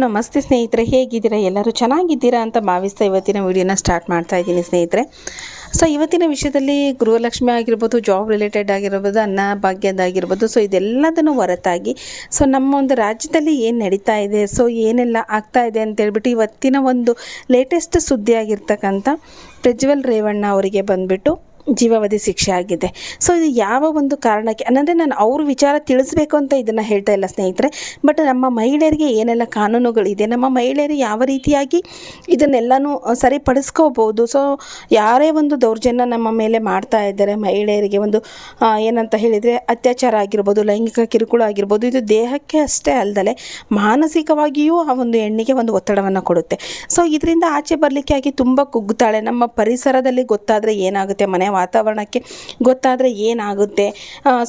ನಮಸ್ತೆ ಸ್ನೇಹಿತರೆ, ಹೇಗಿದ್ದೀರಾ? ಎಲ್ಲರೂ ಚೆನ್ನಾಗಿದ್ದೀರಾ ಅಂತ ಭಾವಿಸ್ತಾ ಇವತ್ತಿನ ವಿಡಿಯೋನ ಸ್ಟಾರ್ಟ್ ಮಾಡ್ತಾ ಇದ್ದೀನಿ ಸ್ನೇಹಿತರೆ. ಸೊ ಇವತ್ತಿನ ವಿಷಯದಲ್ಲಿ ಗೃಹಲಕ್ಷ್ಮಿ ಆಗಿರ್ಬೋದು ಜಾಬ್ ರಿಲೇಟೆಡ್ ಆಗಿರ್ಬೋದು, ಅನ್ನ ಭಾಗ್ಯದಾಗಿರ್ಬೋದು ಸೊ ಇದೆಲ್ಲದನ್ನು ಹೊರತಾಗಿ ಸೊ ನಮ್ಮ ಒಂದು ರಾಜ್ಯದಲ್ಲಿ ಏನು ನಡೀತಾ ಇದೆ ಸೊ ಏನೆಲ್ಲ ಆಗ್ತಾ ಇದೆ ಅಂತ ಹೇಳ್ಬಿಟ್ಟು ಇವತ್ತಿನ ಒಂದು ಲೇಟೆಸ್ಟ್ ಸುದ್ದಿ ಆಗಿರ್ತಕ್ಕಂಥ ಪ್ರಜ್ವಲ್ ರೇವಣ್ಣ ಅವರಿಗೆ ಬಂದ್ಬಿಟ್ಟು ಜೀವಾವಧಿ ಶಿಕ್ಷೆ ಆಗಿದೆ. ಸೊ ಇದು ಯಾವ ಒಂದು ಕಾರಣಕ್ಕೆ ಅಂದರೆ ನಾನು ಅವ್ರ ವಿಚಾರ ತಿಳಿಸ್ಬೇಕು ಅಂತ ಇದನ್ನು ಹೇಳ್ತಾ ಇಲ್ಲ ಸ್ನೇಹಿತರೆ ಬಟ್ ನಮ್ಮ ಮಹಿಳೆಯರಿಗೆ ಏನೆಲ್ಲ ಕಾನೂನುಗಳಿದೆ ನಮ್ಮ ಮಹಿಳೆಯರು ಯಾವ ರೀತಿಯಾಗಿ ಇದನ್ನೆಲ್ಲನೂ ಸರಿಪಡಿಸ್ಕೋಬೋದು ಸೊ ಯಾರೇ ಒಂದು ದೌರ್ಜನ್ಯ ನಮ್ಮ ಮೇಲೆ ಮಾಡ್ತಾ ಇದ್ದಾರೆ ಮಹಿಳೆಯರಿಗೆ, ಒಂದು ಏನಂತ ಹೇಳಿದರೆ ಅತ್ಯಾಚಾರ ಆಗಿರ್ಬೋದು, ಲೈಂಗಿಕ ಕಿರುಕುಳ ಆಗಿರ್ಬೋದು, ಇದು ದೇಹಕ್ಕೆ ಅಷ್ಟೇ ಅಲ್ಲದೆ ಮಾನಸಿಕವಾಗಿಯೂ ಆ ಒಂದು ಹೆಣ್ಣಿಗೆ ಒಂದು ಒತ್ತಡವನ್ನು ಕೊಡುತ್ತೆ. ಸೊ ಇದರಿಂದ ಆಚೆ ಬರಲಿಕ್ಕೆ ಆಗಿ ತುಂಬ ಕುಗ್ಗುತ್ತಾಳೆ ನಮ್ಮ ಪರಿಸರದಲ್ಲಿ ಗೊತ್ತಾದರೆ ಏನಾಗುತ್ತೆ ಮನೆ ವಾತಾವರಣಕ್ಕೆ ಗೊತ್ತಾದರೆ ಏನಾಗುತ್ತೆ?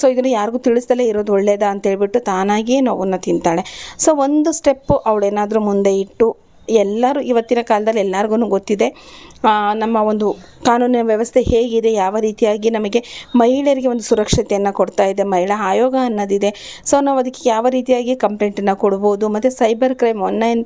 ಸೊ ಇದನ್ನು ಯಾರಿಗೂ ತಿಳಿಸ್ದಲೇ ಇರೋದು ಒಳ್ಳೆಯದಾ ಅಂತೇಳ್ಬಿಟ್ಟು ತಾನಾಗಿಯೇ ನೋವನ್ನು ತಿಂತಾಳೆ. ಸೊ ಒಂದು ಸ್ಟೆಪ್ಪು ಅವಳೇನಾದರೂ ಮುಂದೆ ಇಟ್ಟು ಎಲ್ಲರೂ ಇವತ್ತಿನ ಕಾಲದಲ್ಲಿ ಎಲ್ಲರಿಗೂ ಗೊತ್ತಿದೆ. ನಮ್ಮ ಒಂದು ಕಾನೂನಿನ ವ್ಯವಸ್ಥೆ ಹೇಗಿದೆ, ಯಾವ ರೀತಿಯಾಗಿ ನಮಗೆ ಮಹಿಳೆಯರಿಗೆ ಒಂದು ಸುರಕ್ಷತೆಯನ್ನು ಕೊಡ್ತಾ ಇದೆ, ಮಹಿಳಾ ಆಯೋಗ ಅನ್ನೋದಿದೆ. ಸೊ ನಾವು ಅದಕ್ಕೆ ಯಾವ ರೀತಿಯಾಗಿ ಕಂಪ್ಲೇಂಟನ್ನು ಕೊಡ್ಬೋದು, ಮತ್ತು cyber crime one nine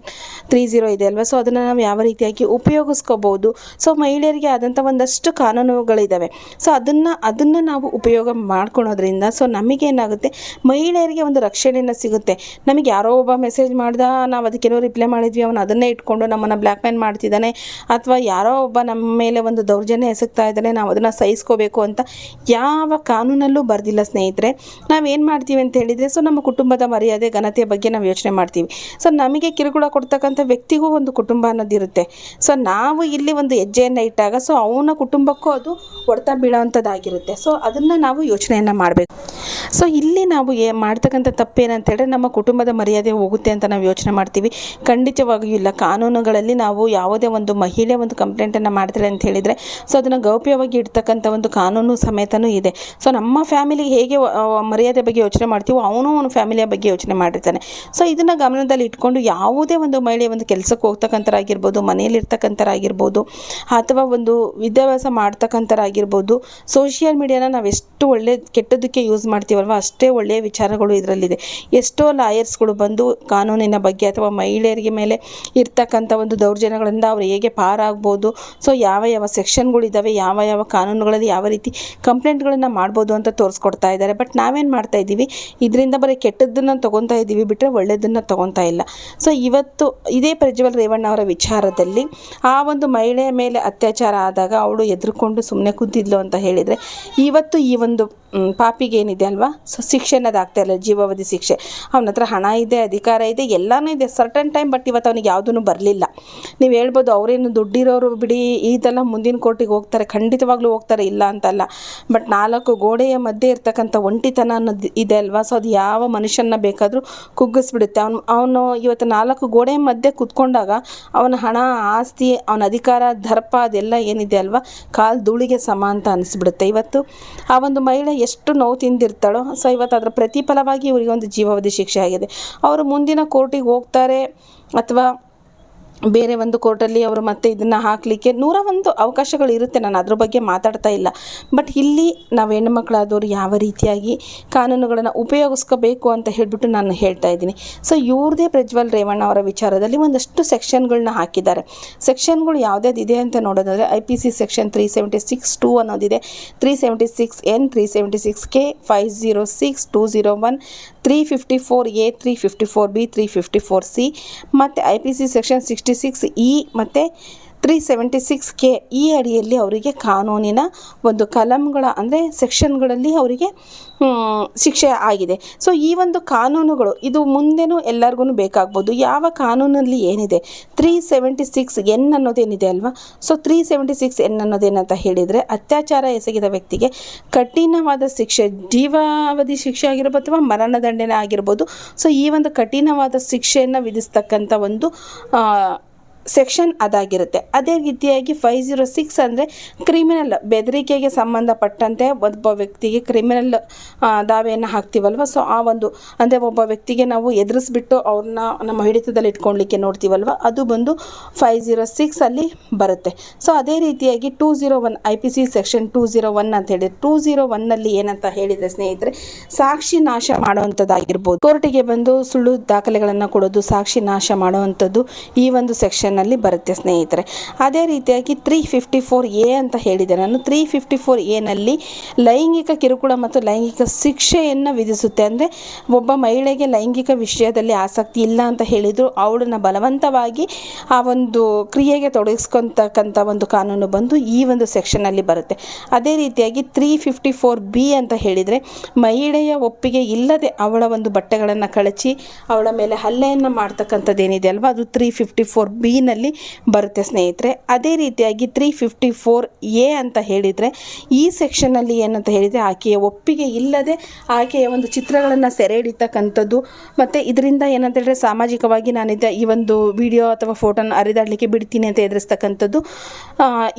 three zero ಇದೆ ಅಲ್ವಾ? ಸೊ ಅದನ್ನು ನಾವು ಯಾವ ರೀತಿಯಾಗಿ ಉಪಯೋಗಿಸ್ಕೋಬೋದು? ಸೊ ಮಹಿಳೆಯರಿಗೆ ಆದಂಥ ಒಂದಷ್ಟು ಕಾನೂನುಗಳಿದ್ದಾವೆ ಸೊ ಅದನ್ನು ಅದನ್ನು ನಾವು ಉಪಯೋಗ ಮಾಡ್ಕೊಳೋದ್ರಿಂದ ಸೊ ನಮಗೇನಾಗುತ್ತೆ ಮಹಿಳೆಯರಿಗೆ ಒಂದು ರಕ್ಷಣೆಯನ್ನು ಸಿಗುತ್ತೆ. ನಮಗೆ ಯಾರೋ ಒಬ್ಬ ಮೆಸೇಜ್ ಮಾಡ್ದ, ನಾವು ಅದಕ್ಕೇನೋ ರಿಪ್ಲೈ ಮಾಡಿದ್ವಿ, ಅವನು ಅದನ್ನೇ ಇಟ್ಕೊಂಡು ನಮ್ಮನ್ನು ಬ್ಲ್ಯಾಕ್ ಮೇಲ್ ಮಾಡ್ತಿದ್ದಾನೆ ಅಥವಾ ಯಾರೋ ಒಬ್ಬ ನಮ್ಮ ಮೇಲೆ ಒಂದು ದೌರ್ಜನ್ಯ ಎಸಗ್ತಾ ಇದ್ದಾನೆ, ನಾವು ಅದನ್ನು ಸಹಿಸ್ಕೋಬೇಕು ಅಂತ ಯಾವ ಕಾನೂನಲ್ಲೂ ಬರ್ದಿಲ್ಲ ಸ್ನೇಹಿತರೆ. ನಾವೇನು ಮಾಡ್ತೀವಿ ಅಂತ ಹೇಳಿದರೆ ಸೊ ನಮ್ಮ ಕುಟುಂಬದ ಮರ್ಯಾದೆ, ಘನತೆಯ ಬಗ್ಗೆ ನಾವು ಯೋಚನೆ ಮಾಡ್ತೀವಿ. ಸೊ ನಮಗೆ ಕಿರುಕುಳ ಕೊಡ್ತಕ್ಕಂಥ ವ್ಯಕ್ತಿಗೂ ಒಂದು ಕುಟುಂಬ ಅನ್ನೋದಿರುತ್ತೆ ಸೊ ನಾವು ಇಲ್ಲಿ ಒಂದು ಹೆಜ್ಜೆಯನ್ನು ಇಟ್ಟಾಗ ಸೊ ಅವನ ಕುಟುಂಬಕ್ಕೂ ಅದು ಹೊಡೆತ ಬೀಳೋವಂಥದ್ದಾಗಿರುತ್ತೆ ಸೊ ಅದನ್ನು ನಾವು ಯೋಚನೆಯನ್ನು ಮಾಡಬೇಕು. ಸೊ ಇಲ್ಲಿ ನಾವು ಏ ಮಾಡ್ತಕ್ಕಂಥ ತಪ್ಪೇನಂತ ಹೇಳಿದ್ರೆ ನಮ್ಮ ಕುಟುಂಬದ ಮರ್ಯಾದೆ ಹೋಗುತ್ತೆ ಅಂತ ನಾವು ಯೋಚನೆ ಮಾಡ್ತೀವಿ. ಖಂಡಿತವಾಗಿಯೂ ಇಲ್ಲ. ಕಾನೂನುಗಳಲ್ಲಿ ನಾವು ಯಾವುದೇ ಒಂದು ಮಹಿಳೆ ಒಂದು ಕಂಪ್ಲೇಂಟನ್ನು ಮಾಡ್ತಾಳೆ ಅಂತ ಹೇಳಿದರೆ, ಸೊ ಅದನ್ನು ಗೌಪ್ಯವಾಗಿ ಇಡ್ತಕ್ಕಂಥ ಒಂದು ಕಾನೂನು ಸಮೇತನೂ ಇದೆ. ಸೊ ನಮ್ಮ ಫ್ಯಾಮಿಲಿ ಹೇಗೆ ಮರ್ಯಾದೆ ಬಗ್ಗೆ ಯೋಚನೆ ಮಾಡ್ತೀವೋ ಅವನು ಅವನ ಫ್ಯಾಮಿಲಿಯ ಬಗ್ಗೆ ಯೋಚನೆ ಮಾಡಿರ್ತಾನೆ. ಸೊ ಇದನ್ನು ಗಮನದಲ್ಲಿ ಇಟ್ಕೊಂಡು ಯಾವುದೇ ಒಂದು ಮಹಿಳೆ ಒಂದು ಕೆಲಸಕ್ಕೆ ಹೋಗ್ತಕ್ಕಂಥರಾಗಿರ್ಬೋದು, ಮನೆಯಲ್ಲಿ ಇರ್ತಕ್ಕಂಥರಾಗಿರ್ಬೋದು, ಅಥವಾ ಒಂದು ವಿದ್ಯಾಭ್ಯಾಸ ಮಾಡ್ತಕ್ಕಂಥರಾಗಿರ್ಬೋದು ಸೋಷಿಯಲ್ ಮೀಡಿಯಾನ ನಾವು ಎಷ್ಟು ಒಳ್ಳೆ ಕೆಟ್ಟದಕ್ಕೆ ಯೂಸ್ ಮಾಡ್ತೀವಲ್ವ, ಅಷ್ಟೇ ಒಳ್ಳೆಯ ವಿಚಾರಗಳು ಇದರಲ್ಲಿದೆ. ಎಷ್ಟೋ ಲಾಯರ್ಸ್ಗಳು ಬಂದು ಕಾನೂನಿನ ಬಗ್ಗೆ ಅಥವಾ ಮಹಿಳೆಯರಿಗೆ ಮೇಲೆ ಇರ್ತಕ್ಕಂಥ ಒಂದು ದೌರ್ಜನ್ಯಗಳಿಂದ ಅವ್ರು ಹೇಗೆ ಪಾರಾಗ್ಬೋದು? ಸೊ ಯಾವ ಯಾವ ಸೆಕ್ಷನ್ಗಳಿದ್ದಾವೆ ಯಾವ ಯಾವ ಕಾನೂನುಗಳಲ್ಲಿ ಯಾವ ರೀತಿ ಕಂಪ್ಲೇಂಟ್ಗಳನ್ನು ಮಾಡ್ಬೋದು ಅಂತ ತೋರಿಸ್ಕೊಡ್ತಾ ಇದ್ದಾರೆ. ಬಟ್ ನಾವೇನು ಮಾಡ್ತಾ ಇದ್ದೀವಿ? ಇದರಿಂದ ಬರೀ ಕೆಟ್ಟದ್ದನ್ನು ತೊಗೊತಾ ಇದ್ದೀವಿ ಬಿಟ್ಟರೆ ಒಳ್ಳೆಯದನ್ನು ತೊಗೊತಾ ಇಲ್ಲ. ಸೊ ಇವತ್ತು ಇದೇ ಪ್ರಜ್ವಲ್ ರೇವಣ್ಣ ಅವರ ವಿಚಾರದಲ್ಲಿ ಆ ಒಂದು ಮಹಿಳೆಯ ಮೇಲೆ ಅತ್ಯಾಚಾರ ಆದಾಗ ಅವಳು ಎದುರುಕೊಂಡು ಸುಮ್ಮನೆ ಕೂತಿದ್ಲು ಅಂತ ಹೇಳಿದರೆ, ಇವತ್ತು ಈ ಒಂದು ಪಾಪಿಗೆ ಏನಿದೆ ಅಲ್ವಾ? ಸೊ ಶಿಕ್ಷೆ ಅನ್ನೋದು ಆಗ್ತಾ ಇಲ್ಲ, ಜೀವಾವಧಿ ಶಿಕ್ಷೆ. ಅವನ ಹತ್ರ ಹಣ ಇದೆ, ಅಧಿಕಾರ ಇದೆ, ಎಲ್ಲನೂ ಇದೆ ಸರ್ಟನ್ ಟೈಮ್ ಬಟ್ ಇವತ್ತು ಅವನಿಗೆ ಯಾವುದೂ ಬರಲಿಲ್ಲ. ನೀವು ಹೇಳ್ಬೋದು ಅವರೇನು ದುಡ್ಡಿರೋರು ಬಿಡಿ ಇದೆಲ್ಲ ಮುಂದಿನ ಕೋರ್ಟಿಗೆ ಹೋಗ್ತಾರೆ, ಖಂಡಿತವಾಗ್ಲೂ ಹೋಗ್ತಾರೆ, ಇಲ್ಲ ಅಂತಲ್ಲ. ಬಟ್ ನಾಲ್ಕು ಗೋಡೆಯ ಮಧ್ಯೆ ಇರ್ತಕ್ಕಂಥ ಒಂಟಿತನ ಅನ್ನೋದು ಇದೆ ಅಲ್ವಾ? ಸೊ ಅದು ಯಾವ ಮನುಷ್ಯನ ಬೇಕಾದರೂ ಕುಗ್ಗಿಸ್ಬಿಡುತ್ತೆ. ಅವನು ಅವನು ಇವತ್ತು ನಾಲ್ಕು ಗೋಡೆಯ ಮಧ್ಯೆ ಕುತ್ಕೊಂಡಾಗ ಅವನ ಹಣ, ಆಸ್ತಿ, ಅವನ ಅಧಿಕಾರ, ದರ್ಪ ಅದೆಲ್ಲ ಏನಿದೆ ಅಲ್ವಾ? ಕಾಲು ಧೂಳಿಗೆ ಸಮ ಅಂತ ಅನಿಸ್ಬಿಡುತ್ತೆ. ಇವತ್ತು ಆ ಒಂದು ಮಹಿಳೆ ಎಷ್ಟು ನೋವು ತಿಂದಿರ್ತಾಳೋ ಸೊ ಇವತ್ತು ಅದರ ಪ್ರತಿಫಲವಾಗಿ ಇವರಿಗೆ ಒಂದು ಜೀವಾವಧಿ ಶಿಕ್ಷೆ ಆಗಿದೆ. ಅವರು ಮುಂದಿನ ಕೋರ್ಟಿಗೆ ಹೋಗ್ತಾರೆ ಅಥವಾ ಬೇರೆ ಒಂದು ಕೋರ್ಟಲ್ಲಿ ಅವರು ಮತ್ತೆ ಇದನ್ನು ಹಾಕಲಿಕ್ಕೆ ನೂರ ಒಂದು ಅವಕಾಶಗಳು ಇರುತ್ತೆ. ನಾನು ಅದ್ರ ಬಗ್ಗೆ ಮಾತಾಡ್ತಾ ಇಲ್ಲ. ಬಟ್ ಇಲ್ಲಿ ನಾವು ಹೆಣ್ಣುಮಕ್ಕಳಾದವರು ಯಾವ ರೀತಿಯಾಗಿ ಕಾನೂನುಗಳನ್ನು ಉಪಯೋಗಿಸ್ಕೋಬೇಕು ಅಂತ ಹೇಳಿಬಿಟ್ಟು ನಾನು ಹೇಳ್ತಾ ಇದ್ದೀನಿ. ಸೊ ಇವ್ರದೇ ಪ್ರಜ್ವಲ್ ರೇವಣ್ಣ ಅವರ ವಿಚಾರದಲ್ಲಿ ಒಂದಷ್ಟು ಸೆಕ್ಷನ್ಗಳನ್ನ ಹಾಕಿದ್ದಾರೆ. ಸೆಕ್ಷನ್ಗಳು ಯಾವ್ದ್ಯಾವ್ದು ಇದೆ ಅಂತ ನೋಡೋದಾದರೆ I P C section three seventy six two ಅನ್ನೋದಿದೆ. Three seventy six N three seventy six K five zero six two zero one three fifty four A three fifty four B three fifty four C ಮತ್ತು I P C section sixty six E ಮತ್ತು three seventy six K ಈ ಅಡಿಯಲ್ಲಿ ಅವರಿಗೆ ಕಾನೂನಿನ ಒಂದು ಕಲಂಗಳ ಅಂದರೆ ಸೆಕ್ಷನ್ಗಳಲ್ಲಿ ಅವರಿಗೆ ಶಿಕ್ಷೆ ಆಗಿದೆ. ಸೊ ಈ ಒಂದು ಕಾನೂನುಗಳು, ಇದು ಮುಂದೆನೂ ಎಲ್ಲರಿಗೂ ಬೇಕಾಗ್ಬೋದು. ಯಾವ ಕಾನೂನಲ್ಲಿ ಏನಿದೆ? ತ್ರೀ ಸೆವೆಂಟಿ ಸಿಕ್ಸ್ ಎನ್ ಅನ್ನೋದೇನಿದೆ ಅಲ್ವಾ? So three seventy six N ಅನ್ನೋದೇನಂತ ಹೇಳಿದರೆ, ಅತ್ಯಾಚಾರ ಎಸಗಿದ ವ್ಯಕ್ತಿಗೆ ಕಠಿಣವಾದ ಶಿಕ್ಷೆ, ಜೀವಾವಧಿ ಶಿಕ್ಷೆ ಆಗಿರ್ಬೋದು ಅಥವಾ ಮರಣದಂಡನೆ ಆಗಿರ್ಬೋದು. ಸೊ ಈ ಒಂದು ಕಠಿಣವಾದ ಶಿಕ್ಷೆಯನ್ನು ವಿಧಿಸ್ತಕ್ಕಂಥ ಒಂದು ಸೆಕ್ಷನ್ ಅದಾಗಿರುತ್ತೆ. ಅದೇ ರೀತಿಯಾಗಿ ಫೈವ್ ಜೀರೋ ಸಿಕ್ಸ್ ಅಂದರೆ ಕ್ರಿಮಿನಲ್ ಬೆದರಿಕೆಗೆ ಸಂಬಂಧಪಟ್ಟಂತೆ ಒಬ್ಬ ವ್ಯಕ್ತಿಗೆ ಕ್ರಿಮಿನಲ್ ದಾವೆಯನ್ನು ಹಾಕ್ತೀವಲ್ವ? ಸೊ ಆ ಒಂದು, ಅಂದರೆ ಒಬ್ಬ ವ್ಯಕ್ತಿಗೆ ನಾವು ಎದುರಿಸ್ಬಿಟ್ಟು ಅವ್ರನ್ನ ನಮ್ಮ ಹಿಡಿತದಲ್ಲಿ ಇಟ್ಕೊಳ್ಲಿಕ್ಕೆ ನೋಡ್ತೀವಲ್ವ? ಅದು ಬಂದು ಫೈವ್ ಜೀರೋ ಸಿಕ್ಸಲ್ಲಿ ಬರುತ್ತೆ. ಸೊ ಅದೇ ರೀತಿಯಾಗಿ two zero one, I P C section two zero one ಅಂತ ಹೇಳಿದ್ರೆ, ಟೂ ಜೀರೋ ಒನ್ನಲ್ಲಿ ಏನಂತ ಹೇಳಿದರೆ ಸ್ನೇಹಿತರೆ, ಸಾಕ್ಷಿ ನಾಶ ಮಾಡುವಂಥದ್ದಾಗಿರ್ಬೋದು. ಕೋರ್ಟಿಗೆ ಬಂದು ಸುಳ್ಳು ದಾಖಲೆಗಳನ್ನು ಕೊಡೋದು ಸಾಕ್ಷಿ ನಾಶ ಮಾಡುವಂಥದ್ದು ಈ ಒಂದು ಸೆಕ್ಷನ್ನಲ್ಲಿ ಬರುತ್ತೆ ಸ್ನೇಹಿತರೆ. ಅದೇ ರೀತಿಯಾಗಿ ತ್ರೀ ಫಿಫ್ಟಿ ಫೋರ್ ಎ ಅಂತ ಹೇಳಿದೆ ನಾನು. ತ್ರೀ ಫಿಫ್ಟಿ ಫೋರ್ ಎನಲ್ಲಿ ಲೈಂಗಿಕ ಕಿರುಕುಳ ಮತ್ತು ಲೈಂಗಿಕ ಶಿಕ್ಷೆಯನ್ನು ವಿಧಿಸುತ್ತೆ. ಅಂದರೆ ಒಬ್ಬ ಮಹಿಳೆಗೆ ಲೈಂಗಿಕ ವಿಷಯದಲ್ಲಿ ಆಸಕ್ತಿ ಇಲ್ಲ ಅಂತ ಹೇಳಿದ್ರು, ಅವಳನ್ನ ಬಲವಂತವಾಗಿ ಆ ಒಂದು ಕ್ರಿಯೆಗೆ ತೊಡಗಿಸ್ಕೊತಕ್ಕಂಥ ಒಂದು ಕಾನೂನು ಬಂದು ಈ ಒಂದು ಸೆಕ್ಷನಲ್ಲಿ ಬರುತ್ತೆ. ಅದೇ ರೀತಿಯಾಗಿ ತ್ರೀ ಫಿಫ್ಟಿ ಫೋರ್ ಬಿ ಅಂತ ಹೇಳಿದರೆ ಮಹಿಳೆಯ ಒಪ್ಪಿಗೆ ಇಲ್ಲದೆ ಅವಳ ಒಂದು ಬಟ್ಟೆಗಳನ್ನು ಕಳಚಿ, ಅವಳ ಮೇಲೆ ಹಲ್ಲೆಯನ್ನು ಮಾಡ್ತಕ್ಕಂಥದ್ದು ಏನಿದೆ ಅಲ್ವಾ? ಅದು ತ್ರೀ ಫಿಫ್ಟಿ ಫೋರ್ ಬಿನಲ್ಲಿ ಬರುತ್ತೆ ಸ್ನೇಹಿತರೆ. ಅದೇ ರೀತಿಯಾಗಿ ತ್ರೀ ಫಿಫ್ಟಿ ಫೋರ್ ಎ ಅಂತ ಹೇಳಿದರೆ, ಈ ಸೆಕ್ಷನಲ್ಲಿ ಏನಂತ ಹೇಳಿದರೆ, ಆಕೆಯ ಒಪ್ಪಿಗೆ ಇಲ್ಲದೆ ಆಕೆಯ ಒಂದು ಚಿತ್ರಗಳನ್ನು ಸೆರೆ ಹಿಡಿತಕ್ಕಂಥದ್ದು ಮತ್ತು ಇದರಿಂದ ಏನಂತ ಹೇಳಿದ್ರೆ, ಸಾಮಾಜಿಕವಾಗಿ ನಾನಿದ್ದ ಈ ಒಂದು ವಿಡಿಯೋ ಅಥವಾ ಫೋಟೋನ ಹರಿದಾಡಲಿಕ್ಕೆ ಬಿಡ್ತೀನಿ ಅಂತ ಎದುರಿಸ್ತಕ್ಕಂಥದ್ದು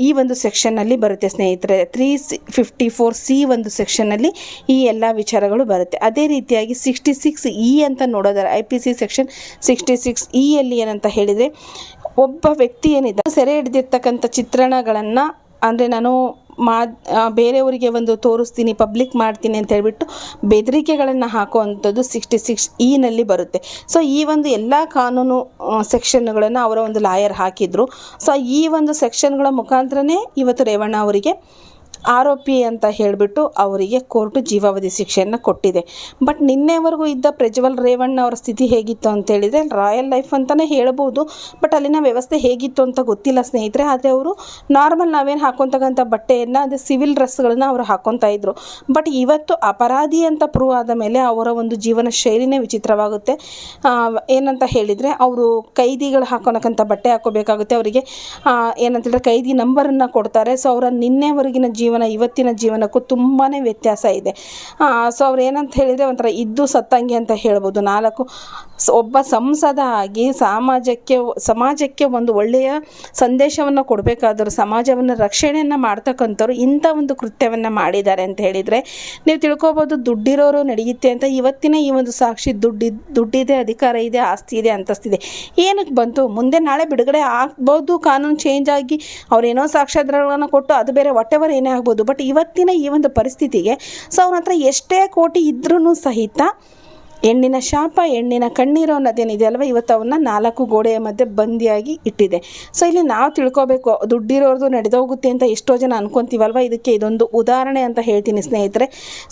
ಈ ಒಂದು ಸೆಕ್ಷನ್ನಲ್ಲಿ ಬರುತ್ತೆ ಸ್ನೇಹಿತರೆ. ತ್ರೀ ಫಿಫ್ಟಿ ಫೋರ್ ಸಿ ಒಂದು ಸೆಕ್ಷನ್ನಲ್ಲಿ ಈ ಎಲ್ಲ ವಿಚಾರಗಳು ಬರುತ್ತೆ. ಅದೇ ರೀತಿಯಾಗಿ ಸಿಕ್ಸ್ಟಿ ಸಿಕ್ಸ್ ಇ ಅಂತ ನೋಡೋದಾರೆ I P C section sixty six ಇಯಲ್ಲಿ ಏನಂತ ಹೇಳಿದರೆ ಒಬ್ಬ ವ್ಯಕ್ತಿ ಏನಿದೆ? ಸೆರೆ ಹಿಡಿದಿರ್ತಕ್ಕಂಥ ಚಿತ್ರಣಗಳನ್ನು, ಅಂದರೆ ನಾನು ಮಾ ಬೇರೆಯವರಿಗೆ ಒಂದು ತೋರಿಸ್ತೀನಿ, ಪಬ್ಲಿಕ್ ಮಾಡ್ತೀನಿ ಅಂತ ಹೇಳ್ಬಿಟ್ಟು ಬೆದರಿಕೆಗಳನ್ನು ಹಾಕುವಂಥದ್ದು ಸಿಕ್ಸ್ಟಿ ಸಿಕ್ಸ್ ಇನಲ್ಲಿ ಬರುತ್ತೆ. ಸೊ ಈ ಒಂದು ಎಲ್ಲ ಕಾನೂನು ಸೆಕ್ಷನ್ಗಳನ್ನು ಅವರ ಒಂದು ಲಾಯರ್ ಹಾಕಿದರು. ಸೊ ಈ ಒಂದು ಸೆಕ್ಷನ್ಗಳ ಮುಖಾಂತರನೇ ಇವತ್ತು ರೇವಣ್ಣ ಅವರಿಗೆ ಆರೋಪಿ ಅಂತ ಹೇಳಿಬಿಟ್ಟು ಅವರಿಗೆ ಕೋರ್ಟು ಜೀವಾವಧಿ ಶಿಕ್ಷೆಯನ್ನು ಕೊಟ್ಟಿದೆ. ಬಟ್ ನಿನ್ನೆವರೆಗೂ ಇದ್ದ ಪ್ರಜ್ವಲ್ ರೇವಣ್ಣ ಅವರ ಸ್ಥಿತಿ ಹೇಗಿತ್ತು ಅಂತ ಹೇಳಿದರೆ ರಾಯಲ್ ಲೈಫ್ ಅಂತಲೇ ಹೇಳ್ಬೋದು. ಬಟ್ ಅಲ್ಲಿನ ವ್ಯವಸ್ಥೆ ಹೇಗಿತ್ತು ಅಂತ ಗೊತ್ತಿಲ್ಲ ಸ್ನೇಹಿತರೆ. ಆದರೆ ಅವರು ನಾರ್ಮಲ್ ನಾವೇನು ಹಾಕೊತಕ್ಕಂಥ ಬಟ್ಟೆಯನ್ನು, ಅದೇ ಸಿವಿಲ್ ಡ್ರೆಸ್ಗಳನ್ನ ಅವರು ಹಾಕೊತಾ ಇದ್ರು. ಬಟ್ ಇವತ್ತು ಅಪರಾಧಿ ಅಂತ ಪ್ರೂವ್ ಆದ ಮೇಲೆ ಅವರ ಒಂದು ಜೀವನ ಶೈಲಿನೇ ವಿಚಿತ್ರವಾಗುತ್ತೆ. ಏನಂತ ಹೇಳಿದರೆ ಅವರು ಕೈದಿಗಳು ಹಾಕೊಳಕ್ಕಂಥ ಬಟ್ಟೆ ಹಾಕೋಬೇಕಾಗುತ್ತೆ. ಅವರಿಗೆ ಏನಂತ ಹೇಳಿದ್ರೆ ಕೈದಿ ನಂಬರನ್ನು ಕೊಡ್ತಾರೆ. ಸೊ ಅವರ ನಿನ್ನೆವರೆಗಿನ ಜೀವನ, ಇವತ್ತಿನ ಜೀವನಕ್ಕೂ ತುಂಬಾ ವ್ಯತ್ಯಾಸ ಇದೆ. ಸೊ ಅವ್ರು ಏನಂತ ಹೇಳಿದರೆ ಒಂಥರ ಇದ್ದು ಸತ್ತಂಗೆ ಅಂತ ಹೇಳ್ಬೋದು. ನಾಲ್ಕು ಒಬ್ಬ ಸಂಸದ ಆಗಿ ಸಮಾಜಕ್ಕೆ ಸಮಾಜಕ್ಕೆ ಒಂದು ಒಳ್ಳೆಯ ಸಂದೇಶವನ್ನು ಕೊಡಬೇಕಾದ್ರು, ಸಮಾಜವನ್ನು ರಕ್ಷಣೆಯನ್ನು ಮಾಡ್ತಕ್ಕಂಥವ್ರು ಇಂಥ ಒಂದು ಕೃತ್ಯವನ್ನು ಮಾಡಿದ್ದಾರೆ ಅಂತ ಹೇಳಿದರೆ, ನೀವು ತಿಳ್ಕೊಬೋದು ದುಡ್ಡಿರೋರು ನಡೆಯುತ್ತೆ ಅಂತ. ಇವತ್ತಿನ ಈ ಒಂದು ಸಾಕ್ಷಿ ದುಡ್ಡಿ, ದುಡ್ಡಿದೆ, ಅಧಿಕಾರ ಇದೆ, ಆಸ್ತಿ ಇದೆ, ಅಂತಸ್ತಿದೆ. ಏನಕ್ಕೆ ಬಂತು? ಮುಂದೆ ನಾಳೆ ಬಿಡುಗಡೆ ಆಗ್ಬೋದು, ಕಾನೂನು ಚೇಂಜ್ ಆಗಿ ಅವ್ರೇನೋ ಸಾಕ್ಷ್ಯಾಧಾರಗಳನ್ನು ಕೊಟ್ಟು ಅದು ಬೇರೆ ವಾಟೆವರ್ ಏನೇ ಆಗ್ಬೋದು. ಬಟ್ ಇವತ್ತಿನ ಈ ಒಂದು ಪರಿಸ್ಥಿತಿಗೆ ಸೊ ಅವ್ರ ಹತ್ರ ಎಷ್ಟೇ ಕೋಟಿ ಇದ್ರೂ ಸಹಿತ ಹೆಣ್ಣಿನ ಶಾಪ ಹೆಣ್ಣಿನ ಕಣ್ಣೀರು ಅನ್ನೋದೇನಿದೆ ಅಲ್ವ ಇವತ್ತು ಅವನ್ನ ನಾಲ್ಕು ಗೋಡೆಯ ಮಧ್ಯೆ ಬಂದಿಯಾಗಿ ಇಟ್ಟಿದೆ. ಸೊ ಇಲ್ಲಿ ನಾವು ತಿಳ್ಕೊಬೇಕು, ದುಡ್ಡಿರೋರ್ದು ನಡೆದೋಗುತ್ತೆ ಅಂತ ಎಷ್ಟೋ ಜನ ಅನ್ಕೊಂತೀವಲ್ವ? ಇದಕ್ಕೆ ಇದೊಂದು ಉದಾಹರಣೆ ಅಂತ ಹೇಳ್ತೀನಿ ಸ್ನೇಹಿತರೆ.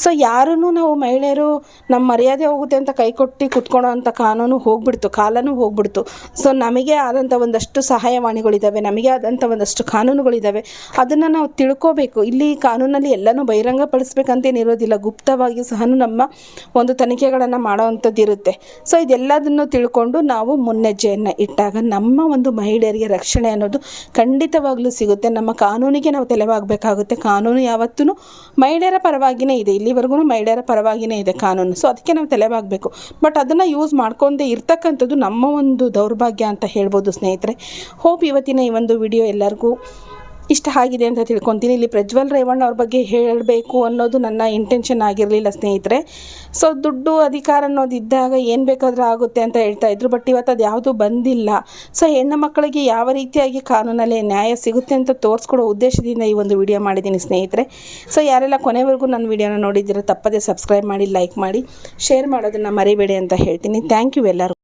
ಸೊ ಯಾರನ್ನೂ ನಾವು ಮಹಿಳೆಯರು ನಮ್ಮ ಮರ್ಯಾದೆ ಹೋಗುತ್ತೆ ಅಂತ ಕೈ ಕೊಟ್ಟು ಕುತ್ಕೊಳ್ಳೋ ಅಂಥ ಕಾನೂನು ಹೋಗ್ಬಿಡ್ತು, ಕಾಲನೂ ಹೋಗ್ಬಿಡ್ತು. ಸೊ ನಮಗೆ ಆದಂಥ ಒಂದಷ್ಟು ಸಹಾಯವಾಣಿಗಳಿದ್ದಾವೆ ನಮಗೆ ಆದಂಥ ಒಂದಷ್ಟು ಕಾನೂನುಗಳಿದ್ದಾವೆ ಅದನ್ನು ನಾವು ತಿಳ್ಕೋಬೇಕು. ಇಲ್ಲಿ ಕಾನೂನಲ್ಲಿ ಎಲ್ಲನೂ ಬಹಿರಂಗಪಡಿಸ್ಬೇಕಂತೇನಿರೋದಿಲ್ಲ. ಗುಪ್ತವಾಗಿ ಸಹ ನಮ್ಮ ಒಂದು ತನಿಖೆಗಳನ್ನು ಮಾಡೋವಂಥದ್ದು ಇರುತ್ತೆ ಸೊ ಇದೆಲ್ಲದನ್ನು ತಿಳ್ಕೊಂಡು ನಾವು ಮುನ್ನೆಜ್ಜೆಯನ್ನು ಇಟ್ಟಾಗ ನಮ್ಮ ಒಂದು ಮಹಿಳೆಯರಿಗೆ ರಕ್ಷಣೆ ಅನ್ನೋದು ಖಂಡಿತವಾಗ್ಲೂ ಸಿಗುತ್ತೆ. ನಮ್ಮ ಕಾನೂನಿಗೆ ನಾವು ತಲೆವಾಗಬೇಕಾಗುತ್ತೆ. ಕಾನೂನು ಯಾವತ್ತೂ ಮಹಿಳೆಯರ ಪರವಾಗಿಯೇ ಇದೆ. ಇಲ್ಲಿವರೆಗೂ ಮಹಿಳೆಯರ ಪರವಾಗಿಯೇ ಇದೆ ಕಾನೂನು. ಸೊ ಅದಕ್ಕೆ ನಾವು ತಲೆವಾಗಬೇಕು. ಬಟ್ ಅದನ್ನು ಯೂಸ್ ಮಾಡ್ಕೊಂಡೇ ಇರ್ತಕ್ಕಂಥದ್ದು ನಮ್ಮ ಒಂದು ದೌರ್ಭಾಗ್ಯ ಅಂತ ಹೇಳ್ಬೋದು ಸ್ನೇಹಿತರೆ. ಹೋಪ್ ಇವತ್ತಿನ ಈ ಒಂದು ವಿಡಿಯೋ ಎಲ್ಲರಿಗೂ ಇಷ್ಟ ಆಗಿದೆ ಅಂತ ತಿಳ್ಕೊತೀನಿ. ಇಲ್ಲಿ ಪ್ರಜ್ವಲ್ ರೇವಣ್ಣ ಅವ್ರ ಬಗ್ಗೆ ಹೇಳಬೇಕು ಅನ್ನೋದು ನನ್ನ ಇಂಟೆನ್ಷನ್ ಆಗಿರಲಿಲ್ಲ ಸ್ನೇಹಿತರೆ. ಸೊ ದುಡ್ಡು ಅಧಿಕಾರ ಅನ್ನೋದು ಇದ್ದಾಗ ಏನು ಬೇಕಾದರೂ ಆಗುತ್ತೆ ಅಂತ ಹೇಳ್ತಾ ಇದ್ರು. ಬಟ್ ಇವತ್ತು ಅದು ಯಾವುದೂ ಬಂದಿಲ್ಲ. ಸೊ ಹೆಣ್ಣು ಮಕ್ಕಳಿಗೆ ಯಾವ ರೀತಿಯಾಗಿ ಕಾನೂನಲ್ಲಿ ನ್ಯಾಯ ಸಿಗುತ್ತೆ ಅಂತ ತೋರಿಸ್ಕೊಡೋ ಉದ್ದೇಶದಿಂದ ಈ ಒಂದು ವಿಡಿಯೋ ಮಾಡಿದ್ದೀನಿ ಸ್ನೇಹಿತರೆ. ಸೊ ಯಾರೆಲ್ಲ ಕೊನೆವರೆಗೂ ನನ್ನ ವಿಡಿಯೋನ ನೋಡಿದ್ದೀರ ತಪ್ಪದೇ ಸಬ್ಸ್ಕ್ರೈಬ್ ಮಾಡಿ ಲೈಕ್ ಮಾಡಿ ಶೇರ್ ಮಾಡೋದನ್ನು ಮರಿಬೇಡಿ ಅಂತ ಹೇಳ್ತೀನಿ. ಥ್ಯಾಂಕ್ ಯು ಎಲ್ಲರಿಗೂ.